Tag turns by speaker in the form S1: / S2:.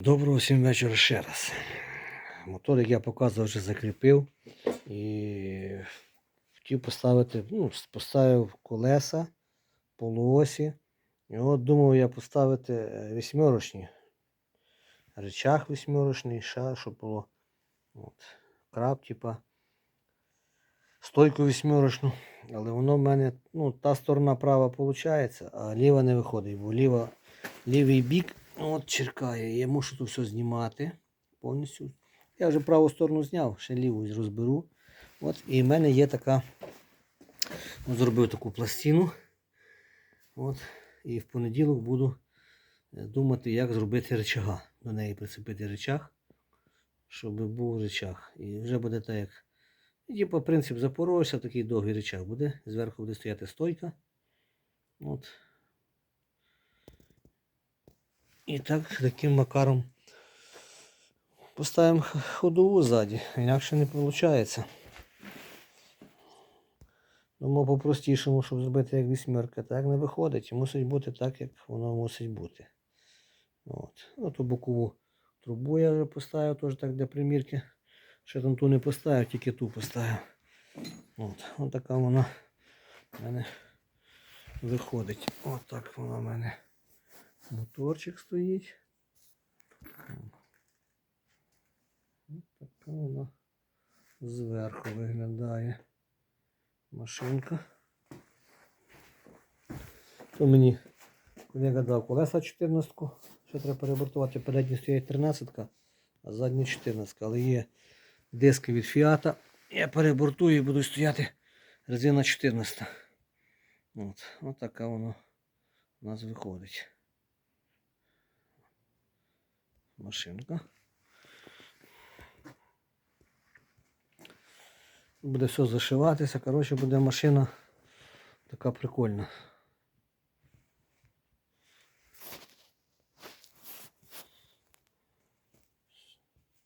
S1: Доброго всім вечора ще раз. Мотор, як я показував, вже закріпив і хотів поставити, ну, поставив колеса, полуосі. І от думав я поставити е, восьмерочні. Речах восьмерочний, ша, щоб було от, краб, типа. Стойку восьмерочну. Але воно в мене, ну, та сторона права виходить, а ліва не виходить, бо ліва, лівий бік от черкає. Я мушу тут все знімати повністю. Я вже праву сторону зняв, ще ліву розберу. От, і в мене є така. от Зробив таку пластину. От, і в понеділок буду е, думати, як зробити речага. До неї прицепити речах, щоб був речах. І вже буде так, як. І, Типу, принцип запорожця, такий довгий речах буде. Зверху буде стояти стойка. От. І так, таким макаром поставимо ходову ззаді, інакше не виходить. Думав по-простішому, щоб зробити як вісьмерка, так не виходить. Мусить бути так, як воно мусить бути. От. Ну, ту бокову трубу я вже поставив, теж так для примірки. Ще там ту не поставив, тільки ту поставив. От, от така вона в мене виходить. От так вона в мене. Моторчик стоїть. Ось така вона зверху виглядає машинка. То мені колега дав колеса 14, що треба перебортувати. Передні стоять 13, а задні 14. Але є диски від Фіата. Я перебортую і буду стояти резина 14. От, от така воно у нас виходить. Машинка. Буде все зашиватися. Коротше, буде машина така прикольна.